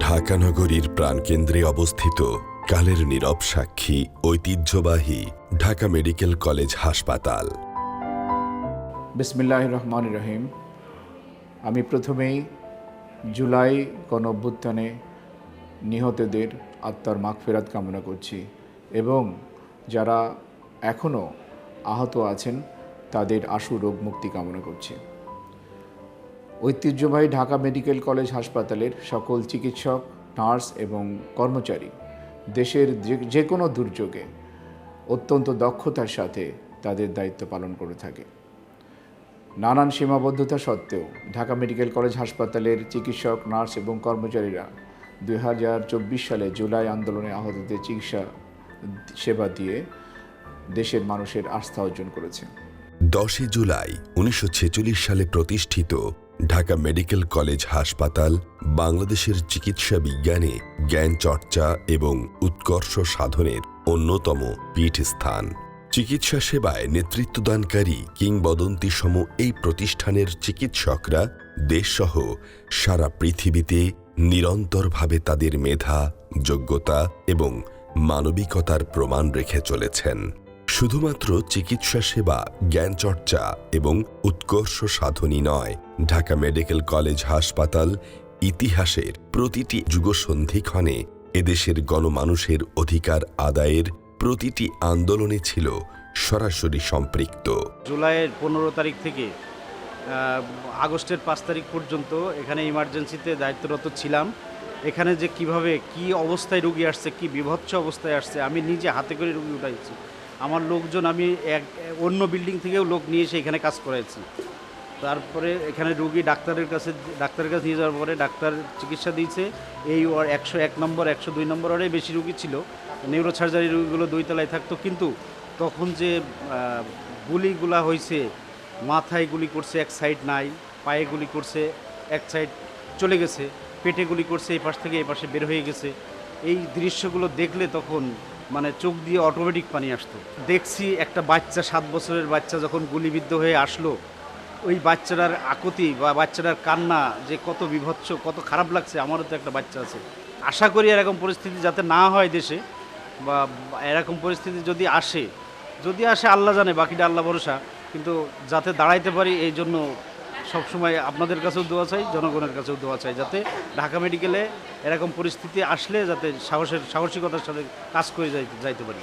ঢাকা নগরীর প্রাণকেন্দ্রে অবস্থিত কালের নীরব সাক্ষী, ঐতিহ্যবাহী ঢাকা মেডিকেল কলেজ হাসপাতাল। বিসমিল্লাহ রহমান রহিম। আমি প্রথমেই জুলাই গণ অভ্যুত্থানে নিহতদের আত্মার মাগফেরাত কামনা করছি এবং যারা এখনও আহত আছেন, তাদের আশু রোগ মুক্তি কামনা করছি। ঐতিহ্যবাহী ঢাকা মেডিকেল কলেজ হাসপাতালের সকল চিকিৎসক, নার্স এবং কর্মচারী দেশের যে কোনো দুর্যোগে অত্যন্ত দক্ষতার সাথে তাদের দায়িত্ব পালন করে থাকে। নানান সীমাবদ্ধতা সত্ত্বেও ঢাকা মেডিকেল কলেজ হাসপাতালের চিকিৎসক, নার্স এবং কর্মচারীরা দুই হাজার চব্বিশ সালে জুলাই আন্দোলনে আহতদের চিকিৎসা সেবা দিয়ে দেশের মানুষের আস্থা অর্জন করেছে দশই জুলাই উনিশশো ছেচল্লিশ সালে প্রতিষ্ঠিত ঢাকা মেডিকেল কলেজ হাসপাতাল, বাংলাদেশের চিকিৎসা বিজ্ঞানে জ্ঞান চর্চা এবং উৎকর্ষ সাধনের অন্যতম পীঠস্থান। চিকিৎসা সেবায় নেতৃত্বদানকারী কিংবদন্তি সম এই প্রতিষ্ঠানের চিকিৎসকরা দেশসহ সারা পৃথিবীতে নিরন্তরভাবে তাদের মেধা, যোগ্যতা এবং মানবিকতার প্রমাণ রেখে চলেছেন। শুধুমাত্র চিকিৎসা সেবা, জ্ঞান চর্চা এবং উৎকর্ষ সাধনই নয়। ঢাকা মেডিকেল কলেজ হাসপাতাল ইতিহাসের প্রতিটি যুগসন্ধিক্ষণে এদেশের গণমানুষের অধিকার আদায়ের প্রতিটি আন্দোলনে ছিল সরাসরি সম্পৃক্ত। জুলাইয়ের পনেরো তারিখ থেকে আগস্টের পাঁচ তারিখ পর্যন্ত এখানে ইমার্জেন্সিতে দায়িত্বরত ছিলাম। এখানে যে কীভাবে, কি অবস্থায় রুগী আসছে, কি বিভৎস অবস্থায় আসছে, আমি নিজে হাতে করে রুগী উঠাইছি। আমার লোকজন, আমি এক, অন্য বিল্ডিং থেকেও লোক নিয়ে এসে এখানে কাজ করাইছি। তারপরে এখানে রুগী ডাক্তারের কাছে ডাক্তারের কাছে নিয়ে যাওয়ার পরে ডাক্তার চিকিৎসা দিয়েছে। এই ওয়ার একশো এক নম্বর, একশো দুই নম্বর ওয়ার্ডে বেশি রুগী ছিল। নিউরো সার্জারি রুগীগুলো দুই তলায় থাকতো। কিন্তু তখন যে গুলিগুলা হয়েছে মাথায় গুলি করছে, এক সাইড নাই, পায়ে গুলি করছে, এক সাইড চলে গেছে, পেটে গুলি করছে, এই পাশ থেকে এই পাশে বের হয়ে গেছে। এই দৃশ্যগুলো দেখলে তখন মানে চোখ দিয়ে অটোমেটিক পানি আসতো। দেখছি একটা বাচ্চা, সাত বছরের বাচ্চা যখন গুলিবিদ্ধ হয়ে আসলো, ওই বাচ্চাটার আকুতি বা বাচ্চাটার কান্না যে কত বিভৎস, কত খারাপ লাগছে, আমারও তো একটা বাচ্চা আছে। আশা করি এরকম পরিস্থিতি যাতে না হয় দেশে, বা এরকম পরিস্থিতি যদি আসে যদি আসে আল্লাহ জানে, বাকিটা আল্লাহ ভরসা, কিন্তু যাতে দাঁড়াইতে পারি, এই জন্য সবসময় আপনাদের কাছেও দোয়া চাই, জনগণের কাছেও দোয়া চাই যাতে ঢাকা মেডিকেলে এরকম পরিস্থিতি আসলে যাতে সাহসের, সাহসিকতার সাথে কাজ করে যাইতে পারি।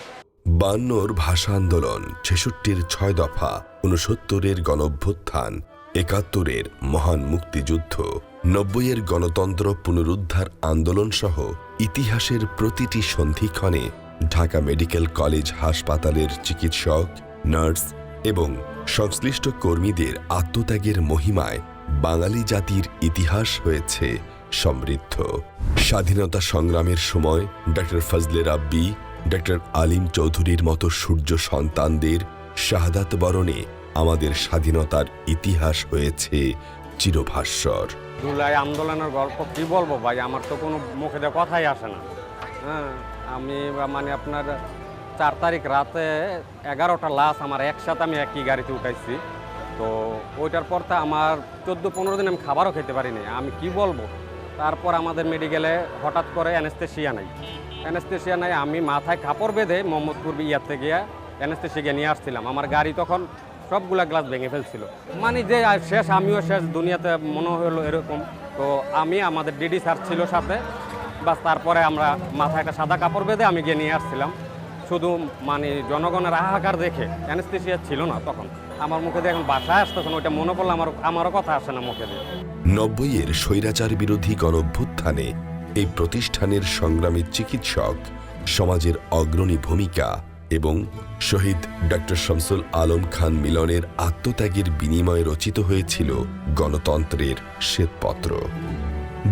বান্নর ভাষা আন্দোলন ছেষট্টির ছয় দফা উনসত্তরের গণভ্যুত্থান, একাত্তরের মহান মুক্তিযুদ্ধ, নব্বইয়ের গণতন্ত্র পুনরুদ্ধার আন্দোলন সহ ইতিহাসের প্রতিটি সন্ধিক্ষণে ঢাকা মেডিকেল কলেজ হাসপাতালের চিকিৎসক, নার্স এবং সংশ্লিষ্ট কর্মীদের আত্মত্যাগের মহিমায় বাঙালি জাতির ইতিহাস হয়েছে সমৃদ্ধ। স্বাধীনতা সংগ্রামের সময় ডক্টর ফজলে রাব্বি ডক্টর আলিম চৌধুরীর মতো সূর্য সন্তানদের শাহাদাত বরণে আমাদের স্বাধীনতার ইতিহাস হয়েছে চিরভাস্বর জুলাই আন্দোলনের গল্প কি বলব ভাই? আমার তো কোনো মুখে কথাই আসে না। হ্যাঁ আমি মানে আপনার চার তারিখ রাতে এগারোটা লাশ আমার একসাথে আমি একই গাড়িতে উঠাইছি। তো ওইটার পর তো আমার চোদ্দ পনেরো দিন আমি খাবারও খেতে পারিনি। আমি কি বলব? তারপর আমাদের মেডিকেলে হঠাৎ করে অ্যানেস্থেশিয়া নাই। অ্যানেস্থেশিয়া নাই, আমি মাথায় কাপড় বেঁধে মোহাম্মদপুর ইয়াতে গিয়ে অ্যানেস্থেশিয়া নিয়ে আসছিলাম। আমার গাড়ি তখন সবগুলা গ্লাস ভেঙে ফেলছিল। মানে যে শেষ, আমিও শেষ, দুনিয়াতে মনে হলো এরকম। তো আমি, আমাদের ডিডি স্যার ছিল সাথে, বাস তারপরে আমরা মাথায় একটা সাদা কাপড় বেঁধে আমি গিয়ে নিয়ে আসছিলাম। শুধু মানে জনগণের হাহাকার দেখে অ্যানেস্থেশিয়া ছিল না তখন। আমার মুখে দিয়ে এখন বাসায় আসতে তখন ওইটা মনে পড়লে আমার আমারও কথা আসে না মুখে দিয়ে। নব্বইয়ের স্বৈরাচার বিরোধী গণভ্যুত্থানে এই প্রতিষ্ঠানের সংগ্রামী চিকিৎসক, সমাজের অগ্রণী ভূমিকা এবং শহীদ ডক্টর শামসুল আলম খান মিলনের আত্মত্যাগের বিনিময়ে রচিত হয়েছিল গণতন্ত্রের শ্বেতপত্র।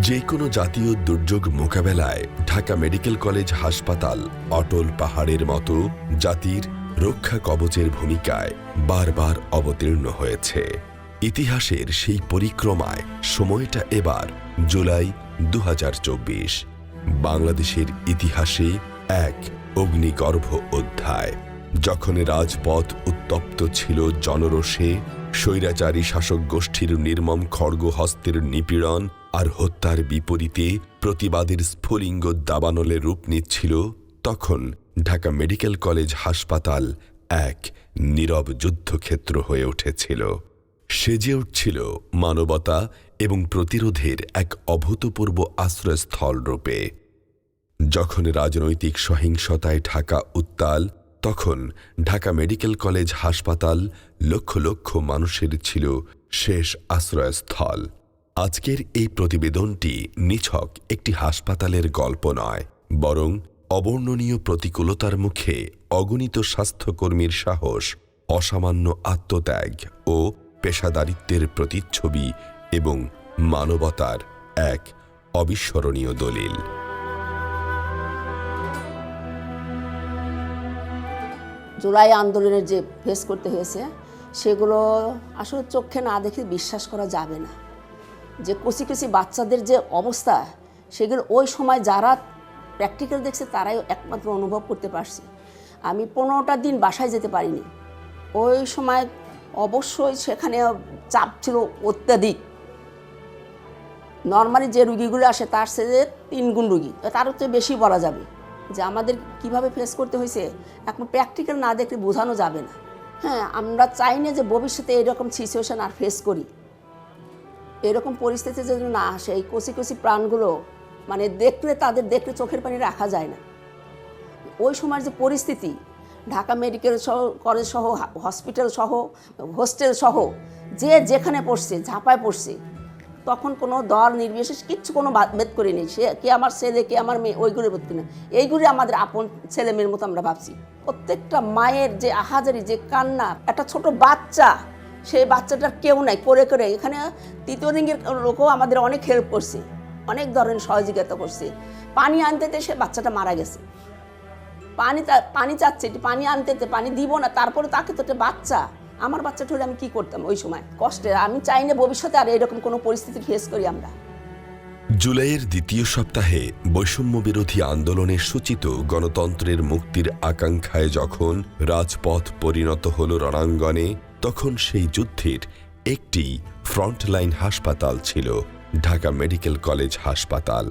যে কোনো জাতীয় দুর্যোগ মোকাবেলায় ঢাকা মেডিকেল কলেজ হাসপাতাল অটল পাহাড়ের মতো জাতির রক্ষা কবচের ভূমিকায় বারবার অবতীর্ণ হয়েছে। ইতিহাসের সেই পরিক্রমায় সময়টা এবার জুলাই দু হাজার চব্বিশ। বাংলাদেশের ইতিহাসে এক অগ্নিগর্ভ অধ্যায়। যখন রাজপথ উত্তপ্ত ছিল জনরোষে, স্বৈরাচারী শাসক গোষ্ঠীর নির্মম খড়গহস্তের নিপীড়ন আর হত্যার বিপরীতে প্রতিবাদের স্ফুলিঙ্গ দাবানলে রূপ নিচ্ছিল তখন ঢাকা মেডিকেল কলেজ হাসপাতাল এক নীরব যুদ্ধক্ষেত্র হয়ে উঠেছিল। সেজে উঠছিল মানবতা এবং প্রতিরোধের এক অভূতপূর্ব আশ্রয়স্থল রূপে। যখন রাজনৈতিক সহিংসতায় ঢাকা উত্তাল, তখন ঢাকা মেডিকেল কলেজ হাসপাতাল লক্ষ লক্ষ মানুষের ছিল শেষ আশ্রয়স্থল। আজকের এই প্রতিবেদনটি নিছক একটি হাসপাতালের গল্প নয়, বরং অবর্ণনীয় প্রতিকূলতার মুখে অগণিত স্বাস্থ্যকর্মীর সাহস, অসামান্য আত্মত্যাগ ও পেশাদারিত্বের প্রতিচ্ছবি এবং মানবতার এক অবিস্মরণীয় দলিল। জুলাই আন্দোলনের যে ফেস করতে হয়েছে, সেগুলো আসলে চোখে না দেখে বিশ্বাস করা যাবে না। যে কুচি কুচি বাচ্চাদের যে অবস্থা, সেগুলো ওই সময় যারা প্র্যাকটিক্যাল দেখছে, তারাই একমাত্র অনুভব করতে পারছে। আমি পনেরোটা দিন বাসায় যেতে পারিনি। ওই সময় অবশ্যই সেখানে চাপ ছিল অত্যাধিক। নর্মালি যে রুগীগুলো আসে, তার সে তিন গুণ রুগী তার হচ্ছে বেশি বলা যাবে যে আমাদের কীভাবে ফেস করতে হয়েছে, এখন প্র্যাকটিক্যাল না দেখলে বোঝানো যাবে না। হ্যাঁ আমরা চাই না যে ভবিষ্যতে এরকম সিচুয়েশান আর ফেস করি। এরকম পরিস্থিতি যেন না আসে, এই কচি কচি প্রাণগুলো মানে দেখলে তাদের, দেখলে চোখের পানি রাখা যায় না। ওই সময়ের যে পরিস্থিতি, ঢাকা মেডিকেল সহ, কলেজ সহ, হসপিটাল সহ, হোস্টেল সহ, যে যেখানে পড়ছে, ঝাঁপায় পড়ছে, তখন কোনো দল নির্বিশেষ কিচ্ছু কোনো ভেদ করিনি। সে কে আমার ছেলে, কে আমার মেয়ে ওইগুলোর ভর্তি না এইগুলি আমাদের আপন ছেলে মেয়ের মতো আমরা ভাবছি। প্রত্যেকটা মায়ের যে আহাজারি, যে কান্না, একটা ছোট বাচ্চা সেই বাচ্চাটার কেউ নাই করে করে। এখানে তৃতীয় লিঙ্গের লোকও আমাদের অনেক হেল্প করছে, অনেক ধরনের সহযোগিতা করছে। পানি আনতে যেতে সে বাচ্চাটা মারা গেছে। পানি পানি চাচ্ছে, পানি আনতে যেতে পানি দিব না, তারপরে তাকে তো একটা বাচ্চা, আমার বাচ্চাটা হলে আমি কি করতাম ওই সময়? কষ্টে, আমি চাই না ভবিষ্যতে আর এরকম কোনো পরিস্থিতি ফেস করি আমরা। জুলাইয়ের দ্বিতীয় সপ্তাহে বৈষম্য বিরোধী আন্দোলনে সূচিত গণতন্ত্রের মুক্তির আকাঙ্ক্ষায় যখন রাজপথ পরিণত হল রণাঙ্গনে তখন সেই যুদ্ধের একটি ফ্রন্টলাইন হাসপাতাল ছিল, ঢাকা মেডিকেল কলেজ হাসপাতাল।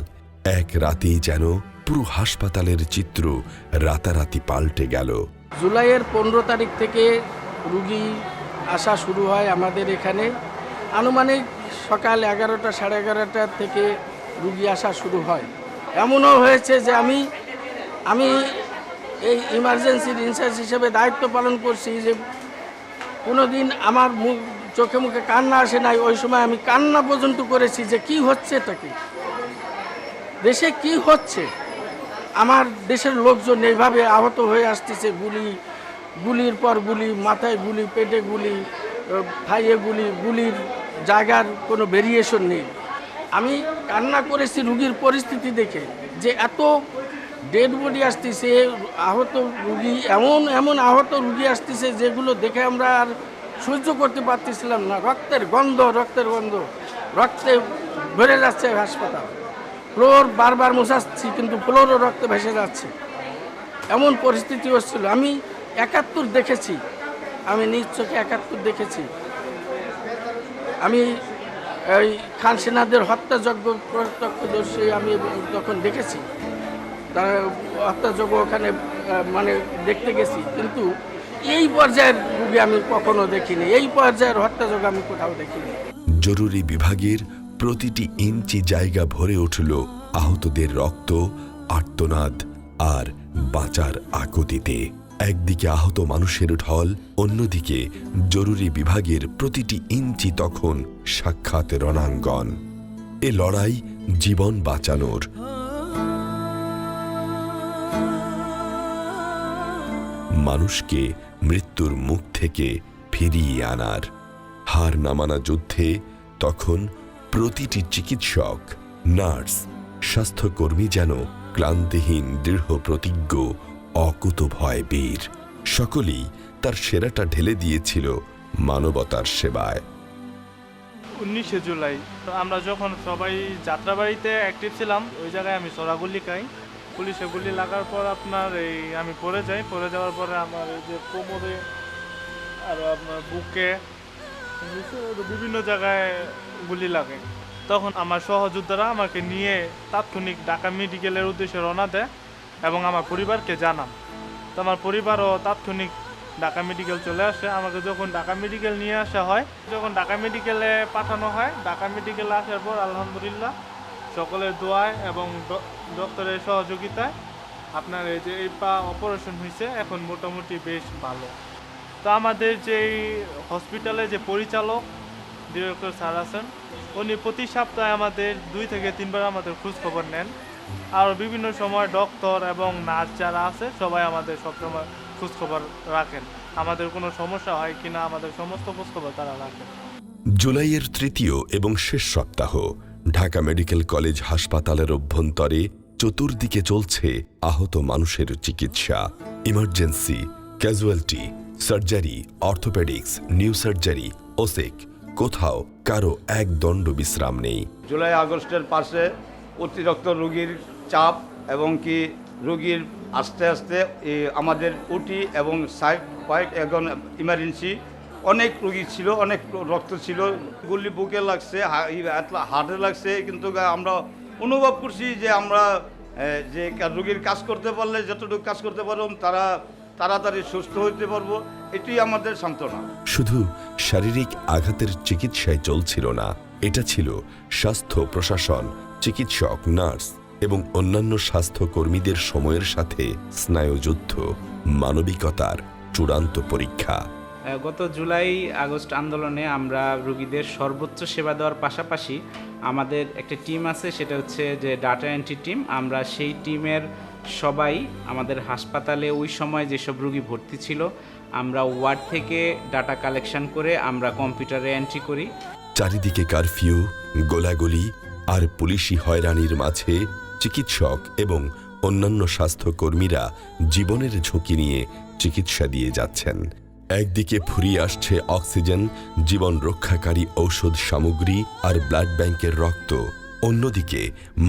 এক রাতেই যেন পুরো হাসপাতালের চিত্র রাতারাতি পাল্টে গেল। জুলাইয়ের পনেরো তারিখ থেকে রুগী আসা শুরু হয় আমাদের এখানে। আনুমানিক সকাল এগারোটা, সাড়ে এগারোটা থেকে রুগী আসা শুরু হয়। এমনও হয়েছে যে আমি আমি এই ইমার্জেন্সির ইনচার্জ হিসেবে দায়িত্ব পালন করছি যে কোনো দিন আমার মুখ, চোখে মুখে কান্না আসে নাই, ওই সময় আমি কান্না পর্যন্ত করেছি যে কি হচ্ছে এটা কি? দেশে কি হচ্ছে? আমার দেশের লোকজন এইভাবে আহত হয়ে আসতেছে, গুলি, গুলির পর গুলি, মাথায় গুলি, পেটে গুলি থাইয়ে গুলি, গুলির জায়গার কোনো ভেরিয়েশন নেই। আমি কান্না করেছি রুগীর পরিস্থিতি দেখে যে এত ডেড বডি আসতেছে, আহত রুগী, এমন এমন আহত রুগী আসতেছে যেগুলো দেখে আমরা আর সহ্য করতে পারতেছিলাম না। রক্তের গন্ধ রক্তের গন্ধ, রক্তে ভরে যাচ্ছে হাসপাতাল। ফ্লোর বারবার মোছাচ্ছি, কিন্তু ফ্লোরও রক্তে ভেসে যাচ্ছে। এমন পরিস্থিতি হচ্ছিল। আমি একাত্তর দেখেছি। আমি নিজ চোখে একাত্তর দেখেছি। আমি এই খান সেনাদের হত্যাযজ্ঞ, প্রত্যক্ষদর্শী আমি তখন দেখেছি। তারা হত্যাযজ্ঞ ওখানে মানে দেখতে গেছি। কিন্তু এই পর্যায়ের রুগী আমি কখনো দেখিনি। এই পর্যায়ের হত্যাযজ্ঞ আমি কোথাও দেখিনি। জরুরি বিভাগের প্রতিটি ইঞ্চি জায়গা ভরে উঠল আহতদের রক্ত, আর্তনাদ আর বাঁচার আকুতিতে। একদিকে আহত মানুষের ঢল, অন্যদিকে জরুরি বিভাগের প্রতিটি ইঞ্চি তখন সাক্ষাৎ রণাঙ্গন। এ লড়াই জীবন বাঁচানোর মানুষকে মৃত্যুর মুখ থেকে ফিরিয়ে আনার। হার নামানা যুদ্ধে তখন প্রতিটি চিকিৎসক, নার্স, স্বাস্থ্যকর্মী যেন ক্লান্তিহীন, দৃঢ় প্রতিজ্ঞ, অকুত ভয় বীর। সকলেই তার সেরাটা ঢেলে দিয়েছিল মানবতার সেবায়। উনিশে জুলাই। আমরা যখন সবাই যাত্রাবাড়িতে অ্যাক্টিভ ছিলাম, ওই জায়গায় আমি খাই। পুলিশে গুলি লাগার পর আপনার এই আমি পড়ে যাই, পড়ে যাওয়ার পরে আমার এই যে কোমরে আর আপনার বুকে বিভিন্ন জায়গায় গুলি লাগে। তখন আমার সহযোদ্ধারা আমাকে নিয়ে তাৎক্ষণিক ঢাকা মেডিকেলের উদ্দেশ্যে রওনা দেয় এবং আমার পরিবারকে জানান। তো আমার পরিবারও তাৎক্ষণিক ঢাকা মেডিকেল চলে আসে। আমাকে যখন ঢাকা মেডিকেল নিয়ে আসা হয়, যখন ঢাকা মেডিকেলে পাঠানো হয়, ঢাকা মেডিকেলে আসার পর আলহামদুলিল্লাহ সকলের দোয়ায় এবং ডক্টরের সহযোগিতায় আপনার এই যে এই পা অপারেশন হয়েছে, এখন মোটামুটি বেশ ভালো। তো আমাদের যে হসপিটালে যে পরিচালক, ডিরেক্টর স্যার আছেন, উনি প্রতি সপ্তাহে আমাদের দুই থেকে তিনবার আমাদের খোঁজ খবর নেন। আর বিভিন্ন সময় ডক্টর এবং নার্স যারা আছে, সবাই আমাদের সবসময় খোঁজখবর রাখেন। আমাদের কোনো সমস্যা হয় কিনা, আমাদের সমস্ত খোঁজখবর তারা রাখেন। জুলাইয়ের তৃতীয় এবং শেষ সপ্তাহ ঢাকা মেডিকেল কলেজ হাসপাতালের অভ্যন্তরে চতুর্দিকে চলছে আহত মানুষের চিকিৎসা emergency casualty surgery orthopaedics neurosurgery ওসেক কোথাও কারও এক দণ্ড বিশ্রাম নেই। জুলাই আগস্টের পাশে অতিরিক্ত রোগীর চাপ এবং কি রোগীর আস্তে আস্তে আমাদের উটি এবং সাইড পাইট এখন ইমার্জেন্সি অনেক রোগী ছিল, অনেক রক্ত ছিল। গুলি বুকে লাগছে হার্টে লাগছে, কিন্তু আমরা অনুভব করছি যে আমরা যে রোগীর কাজ করতে পারলে যতটুকু কাজ করতে পারব, তারা তাড়াতাড়ি সুস্থ হতে পারব এটাই আমাদের সান্ত্বনা। শুধু শারীরিক আঘাতের চিকিৎসায় চলছিল না, এটা ছিল স্বাস্থ্য প্রশাসন, চিকিৎসক, নার্স এবং অন্যান্য স্বাস্থ্যকর্মীদের সময়ের সাথে স্নায়ুযুদ্ধ, মানবিকতার চূড়ান্ত পরীক্ষা। গত জুলাই, আগস্ট আন্দোলনে আমরা রুগীদের সর্বোচ্চ সেবা দেওয়ার পাশাপাশি আমাদের একটা টিম আছে, সেটা হচ্ছে যে ডাটা এন্ট্রি টিম। আমরা সেই টিমের সবাই আমাদের হাসপাতালে ওই সময় যেসব রুগী ভর্তি ছিল, আমরা ওয়ার্ড থেকে ডাটা কালেকশন করে আমরা কম্পিউটারে এন্ট্রি করি। চারিদিকে কারফিউ, গোলাগুলি আর পুলিশি হয়রানির মাঝে চিকিৎসক এবং অন্যান্য স্বাস্থ্যকর্মীরা জীবনের ঝুঁকি নিয়ে চিকিৎসা দিয়ে যাচ্ছেন। একদিকে ফুরিয়ে আসছে অক্সিজেন, জীবন রক্ষাকারী ঔষধ সামগ্রী আর ব্লাড ব্যাংকের রক্ত। অন্যদিকে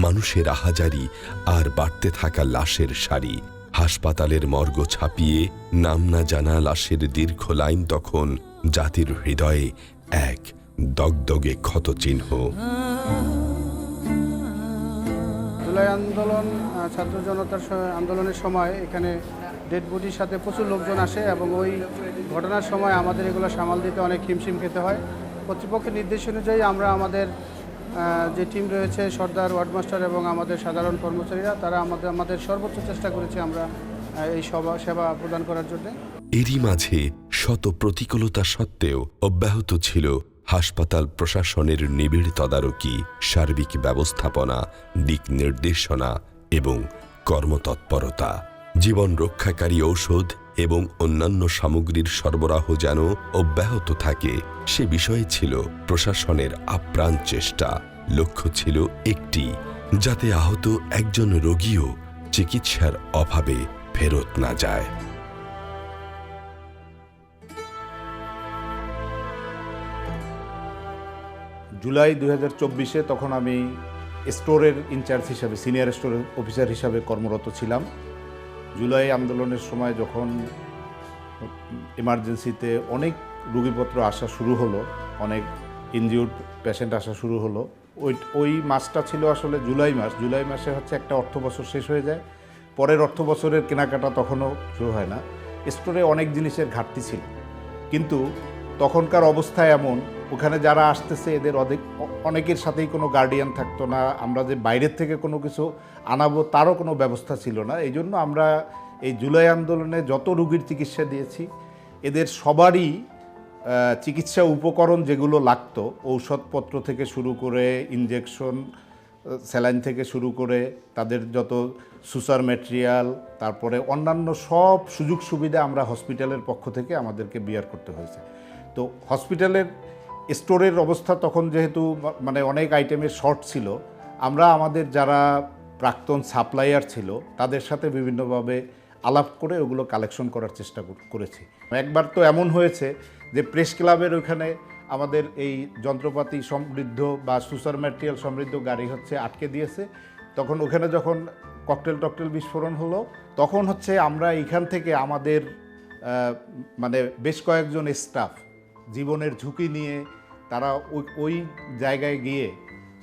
মানুষের আহাজারি আর বাড়তে থাকা লাশের সারি। হাসপাতালের মর্গ ছাপিয়ে নাম না জানা লাশের দীর্ঘ লাইন তখন জাতির হৃদয়ে এক দগদগে ক্ষতচিহ্ন। জুলাই আন্দোলন ছাত্র জনতার আন্দোলনের সময় এখানে ডেড বডির সাথে প্রচুর লোকজন আসে এবং ওই ঘটনার সময় আমাদের এগুলো সামাল দিতে অনেক হিমশিম খেতে হয়। কর্তৃপক্ষের নির্দেশ অনুযায়ী আমরা আমাদের যে টিম রয়েছে, সর্দার, ওয়ার্ডমাস্টার এবং আমাদের সাধারণ কর্মচারীরা, তারা আমাদের আমাদের সর্বোচ্চ চেষ্টা করেছি আমরা এই সভা, সেবা প্রদান করার জন্য। এরই মাঝে শত প্রতিকূলতা সত্ত্বেও অব্যাহত ছিল হাসপাতাল প্রশাসনের নিবিড় তদারকি, সার্বিক ব্যবস্থাপনা, দিক নির্দেশনা এবং কর্মতৎপরতা। জীবন রক্ষাকারী ঔষধ এবং অন্যান্য সামগ্রীর সরবরাহ যেন অব্যাহত থাকে, সে বিষয়ে ছিল প্রশাসনের আপ্রাণ চেষ্টা। লক্ষ্য ছিল একটি, যাতে আহত একজন রোগীও চিকিৎসার অভাবে ফেরত না যায়। জুলাই দু হাজার চব্বিশে তখন আমি স্টোরের ইনচার্জ হিসাবে সিনিয়র স্টোর অফিসার হিসাবে কর্মরত ছিলাম। জুলাই আন্দোলনের সময় যখন ইমার্জেন্সিতে অনেক রুগীপত্র আসা শুরু হলো, অনেক ইনজিউড পেশেন্ট আসা শুরু হলো, ওই ওই মাসটা ছিল আসলে জুলাই মাস। জুলাই মাসে হচ্ছে একটা অর্থ বছর শেষ হয়ে যায়। পরের অর্থ বছরের কেনাকাটা তখনও শুরু হয় না। স্টোরে অনেক জিনিসের ঘাটতি ছিল। কিন্তু তখনকার অবস্থা এমন, ওখানে যারা আসতেছে এদের অধিক অনেকের সাথেই কোনো গার্ডিয়ান থাকতো না, আমরা যে বাইরের থেকে কোনো কিছু আনাবো তারও কোনো ব্যবস্থা ছিল না। এই জন্য আমরা এই জুলাই আন্দোলনে যত রুগীর চিকিৎসা দিয়েছি, এদের সবারই চিকিৎসা উপকরণ যেগুলো লাগতো, ঔষধপত্র থেকে শুরু করে ইনজেকশন স্যালাইন থেকে শুরু করে তাদের যত সুসার ম্যাটেরিয়াল তারপরে অন্যান্য সব সুযোগ সুবিধা আমরা হসপিটালের পক্ষ থেকে আমাদেরকে বিয়ার করতে হয়েছে। তো হসপিটালের স্টোরের অবস্থা তখন যেহেতু মানে অনেক আইটেমের শর্ট ছিল, আমরা আমাদের যারা প্রাক্তন সাপ্লায়ার ছিল তাদের সাথে বিভিন্নভাবে আলাপ করে ওগুলো কালেকশন করার চেষ্টা করেছি। একবার তো এমন হয়েছে যে প্রেস ক্লাবের ওখানে আমাদের এই যন্ত্রপাতি সমৃদ্ধ বা সুসার ম্যাটেরিয়াল সমৃদ্ধ গাড়ি হচ্ছে আটকে দিয়েছে। তখন ওখানে যখন ককটেল টকটেল বিস্ফোরণ হলো, তখন হচ্ছে আমরা এইখান থেকে আমাদের মানে বেশ কয়েকজন স্টাফ জীবনের ঝুঁকি নিয়ে তারা ওই ওই জায়গায় গিয়ে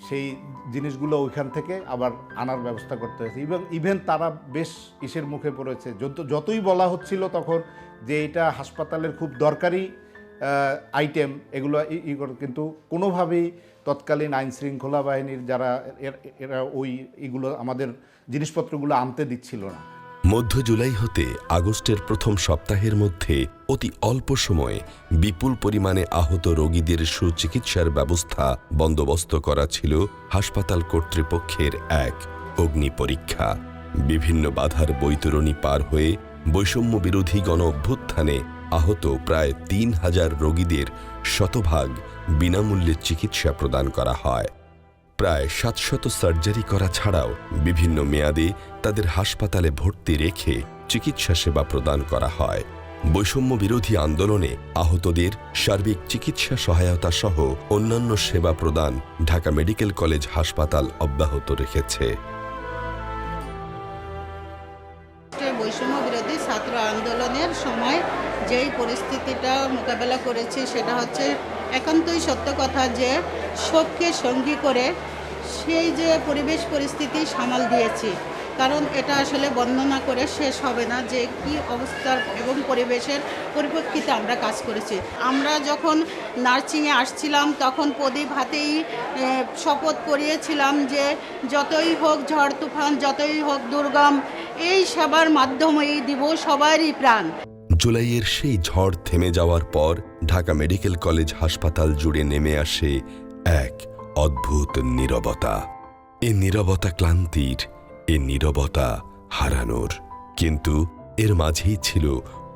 সেই জিনিসগুলো ওইখান থেকে আবার আনার ব্যবস্থা করতে হয়েছে। ইভেন ইভেন তারা বেশ ইসের মুখে পড়েছে। যত, যতই বলা হচ্ছিল তখন যে এটা হাসপাতালের খুব দরকারি আইটেম এগুলো ই- কিন্তু কোনোভাবেই তৎকালীন আইন শৃঙ্খলা বাহিনীর যারা এরা ওই, এগুলো আমাদের জিনিসপত্রগুলো আনতে দিচ্ছিল না। মধ্য জুলাই হতে আগস্টের প্রথম সপ্তাহের মধ্যে অতি অল্প সময়ে বিপুল পরিমাণে আহত রোগীদের সুচিকিৎসার ব্যবস্থা বন্দোবস্ত করা ছিল হাসপাতাল কর্তৃপক্ষের এক অগ্নি পরীক্ষা। বিভিন্ন বাধার বৈতরণী পার হয়ে বৈষম্য বিরোধী গণ অভ্যুত্থানে আহত প্রায় তিন হাজার রোগীদের শতভাগ বিনামূল্যে চিকিৎসা প্রদান করা হয়। প্রায় সাতশত সার্জারি করা ছাড়াও বিভিন্ন মেয়াদে তাদের হাসপাতালে ভর্তি রেখে চিকিৎসা সেবা প্রদান করা হয়। বৈষম্য বিরোধী আন্দোলনে আহতদের সার্বিক চিকিৎসা সহায়তা সহ অন্যান্য সেবা প্রদান ঢাকা মেডিকেল কলেজ হাসপাতাল অব্যাহত রেখেছে। বৈষম্য বিরোধী ছাত্র আন্দোলনের সময় যেই পরিস্থিতিটা মোকাবেলা করেছি সেটা হচ্ছে একান্তই সত্য কথা যে শোককে সঙ্গী করে সেই যে পরিবেশ পরিস্থিতি সামাল দিয়েছি, কারণ এটা আসলে বর্ণনা করে শেষ হবে না যে কি অবস্থার এবং পরিবেশের পরিপ্রেক্ষিতে আমরা কাজ করেছি। আমরা যখন নার্সিংয়ে আসছিলাম, তখন প্রদীপ হাতেই শপথ করিয়েছিলাম যে যতই হোক ঝড় তুফান, যতই হোক দুর্গম, এই সেবার মাধ্যমেই দিব সবারই প্রাণ। জুলাইয়ের সেই ঝড় থেমে যাওয়ার পর ঢাকা মেডিকেল কলেজ হাসপাতাল জুড়ে নেমে আসে এক অদ্ভুত নীরবতা। এ নীরবতা ক্লান্তির, এ নীরবতা হারানোর। কিন্তু এর মাঝেই ছিল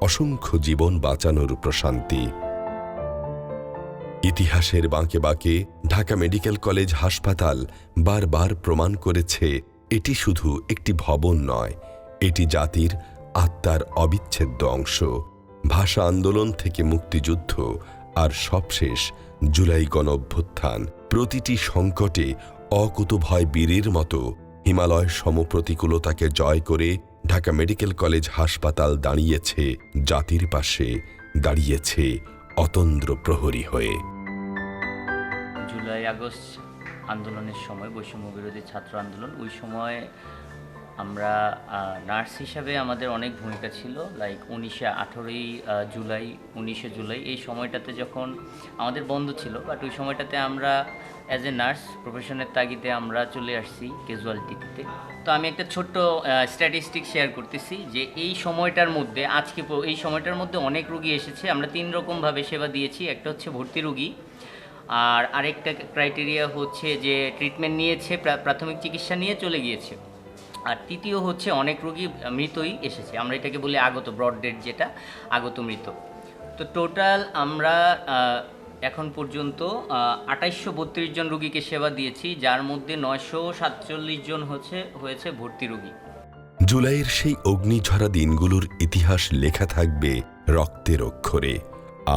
অসংখ্য জীবন বাঁচানোর প্রশান্তি। ইতিহাসের বাঁকে বাঁকে ঢাকা মেডিকেল কলেজ হাসপাতাল বারবার প্রমাণ করেছে এটি শুধু একটি ভবন নয়, এটি জাতির আত্মার অবিচ্ছেদ্য অংশ। ভাষা আন্দোলন থেকে মুক্তিযুদ্ধ আর সবশেষ জুলাই গণঅভ্যুত্থান প্রতিটি সংকটে অকুতভয় বীরের মতো হিমালয় সমপ্রতিকূলতাকে জয় করে ঢাকা মেডিকেল কলেজ হাসপাতাল দাঁড়িয়েছে, জাতির পাশে দাঁড়িয়েছে অতন্দ্র প্রহরী হয়ে। জুলাই আগস্ট আন্দোলনের সময় বৈষম্য বিরোধী ছাত্র আন্দোলন, ওই সময় আমরা নার্স হিসাবে আমাদের অনেক ভূমিকা ছিল। লাইক উনিশে আঠেরোই জুলাই, উনিশে জুলাই এই সময়টাতে যখন আমাদের বন্ধ ছিল বাট ওই সময়টাতে আমরা অ্যাজ এ নার্স প্রফেশনের তাগিদে আমরা চলে আসছি ক্যাজুয়ালিটিতে তো আমি একটা ছোট্ট স্ট্যাটিস্টিক শেয়ার করতেছি যে এই সময়টার মধ্যে, আজকে এই সময়টার মধ্যে অনেক রুগী এসেছে। আমরা তিন রকমভাবে সেবা দিয়েছি। একটা হচ্ছে ভর্তি রুগী, আর আরেকটা ক্রাইটেরিয়া হচ্ছে যে ট্রিটমেন্ট নিয়েছে, প্রা- প্রাথমিক চিকিৎসা নিয়ে চলে গিয়েছে। আর তৃতীয় হচ্ছে অনেক রোগী মৃতই এসেছে। আমরা এটাকে বলি আগত ব্রড ডেট যেটা, আগত মৃত। তো টোটাল আমরা এখন পর্যন্ত আঠাইশশো বত্রিশ জন রুগীকে সেবা দিয়েছি, যার মধ্যে নয়শো সাতচল্লিশ জন হচ্ছে, হয়েছে ভর্তি রুগী। জুলাইয়ের সেই অগ্নিঝরা দিনগুলোর ইতিহাস লেখা থাকবে রক্তের অক্ষরে,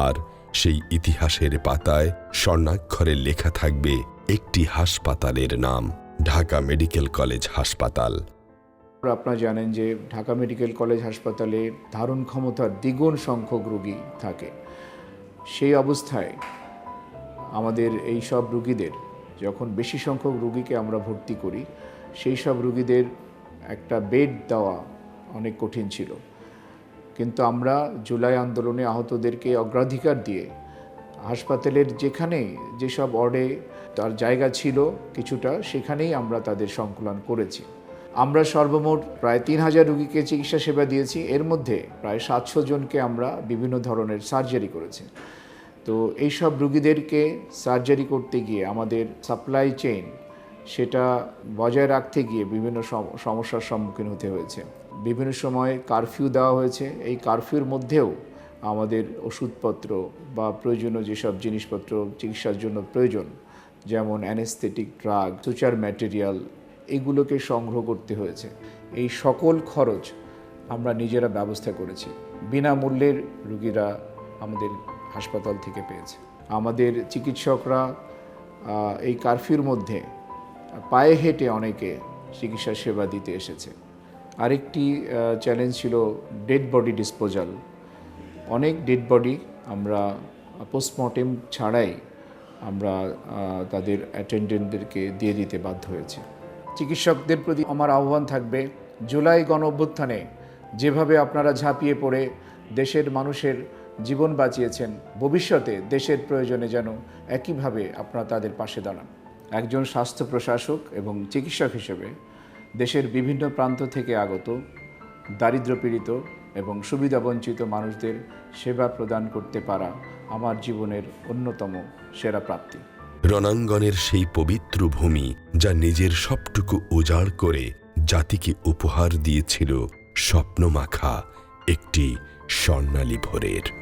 আর সেই ইতিহাসের পাতায়, স্বর্ণাক্ষরে লেখা থাকবে একটি হাসপাতালের নাম, ঢাকা মেডিকেল কলেজ হাসপাতাল। আপনারা জানেন যে ঢাকা মেডিকেল কলেজ হাসপাতালে ধারণ ক্ষমতার দ্বিগুণ সংখ্যক রোগী থাকে। সেই অবস্থায় আমাদের এই সব রুগীদের, যখন বেশি সংখ্যক রুগীকে আমরা ভর্তি করি, সেই সব রুগীদের একটা বেড দেওয়া অনেক কঠিন ছিল। কিন্তু আমরা জুলাই আন্দোলনে আহতদেরকে অগ্রাধিকার দিয়ে হাসপাতালের যেখানে যেসব ওয়ার্ডে তার জায়গা ছিল কিছুটা, সেখানেই আমরা তাদের সংকুলন করেছি। আমরা সর্বমোট প্রায় তিন হাজার রুগীকে চিকিৎসা সেবা দিয়েছি। এর মধ্যে প্রায় সাতশো জনকে আমরা বিভিন্ন ধরনের সার্জারি করেছি। তো এইসব রুগীদেরকে সার্জারি করতে গিয়ে আমাদের সাপ্লাই চেইন সেটা বজায় রাখতে গিয়ে বিভিন্ন সম- সমস্যার সম্মুখীন হতে হয়েছে। বিভিন্ন সময় কারফিউ দেওয়া হয়েছে। এই কারফিউর মধ্যেও আমাদের ওষুধপত্র বা প্রয়োজনীয় যেসব জিনিসপত্র চিকিৎসার জন্য প্রয়োজন, যেমন অ্যানেস্থেটিক ড্রাগ সুচার ম্যাটেরিয়াল এগুলোকে সংগ্রহ করতে হয়েছে। এই সকল খরচ আমরা নিজেরা ব্যবস্থা করেছি। বিনামূল্যের রুগীরা আমাদের হাসপাতাল থেকে পেয়েছে। আমাদের চিকিৎসকরা এই কারফিউর মধ্যে পায়ে হেঁটে অনেকে চিকিৎসা সেবা দিতে এসেছে। আরেকটি চ্যালেঞ্জ ছিল ডেড বডি ডিসপোজাল। অনেক ডেড বডি আমরা পোস্টমর্টেম ছাড়াই আমরা তাদের অ্যাটেন্ডেন্টদেরকে দিয়ে দিতে বাধ্য হয়েছি। চিকিৎসকদের প্রতি আমার আহ্বান থাকবে, জুলাই গণ অভ্যুত্থানে যেভাবে আপনারা ঝাঁপিয়ে পড়ে দেশের মানুষের জীবন বাঁচিয়েছেন, ভবিষ্যতে দেশের প্রয়োজনে যেন একইভাবে আপনারা তাদের পাশে দাঁড়ান। একজন স্বাস্থ্য প্রশাসক এবং চিকিৎসক হিসেবে দেশের বিভিন্ন প্রান্ত থেকে আগত দারিদ্র্যপীড়িত এবং সুবিধাবঞ্চিত মানুষদের সেবা প্রদান করতে পারা আমার জীবনের অন্যতম সেরা প্রাপ্তি। রণাঙ্গনের সেই পবিত্র ভূমি যা নিজের সবটুকু উজাড় করে জাতিকে উপহার দিয়েছিল স্বপ্নমাখা একটি স্বর্ণালী ভোরের।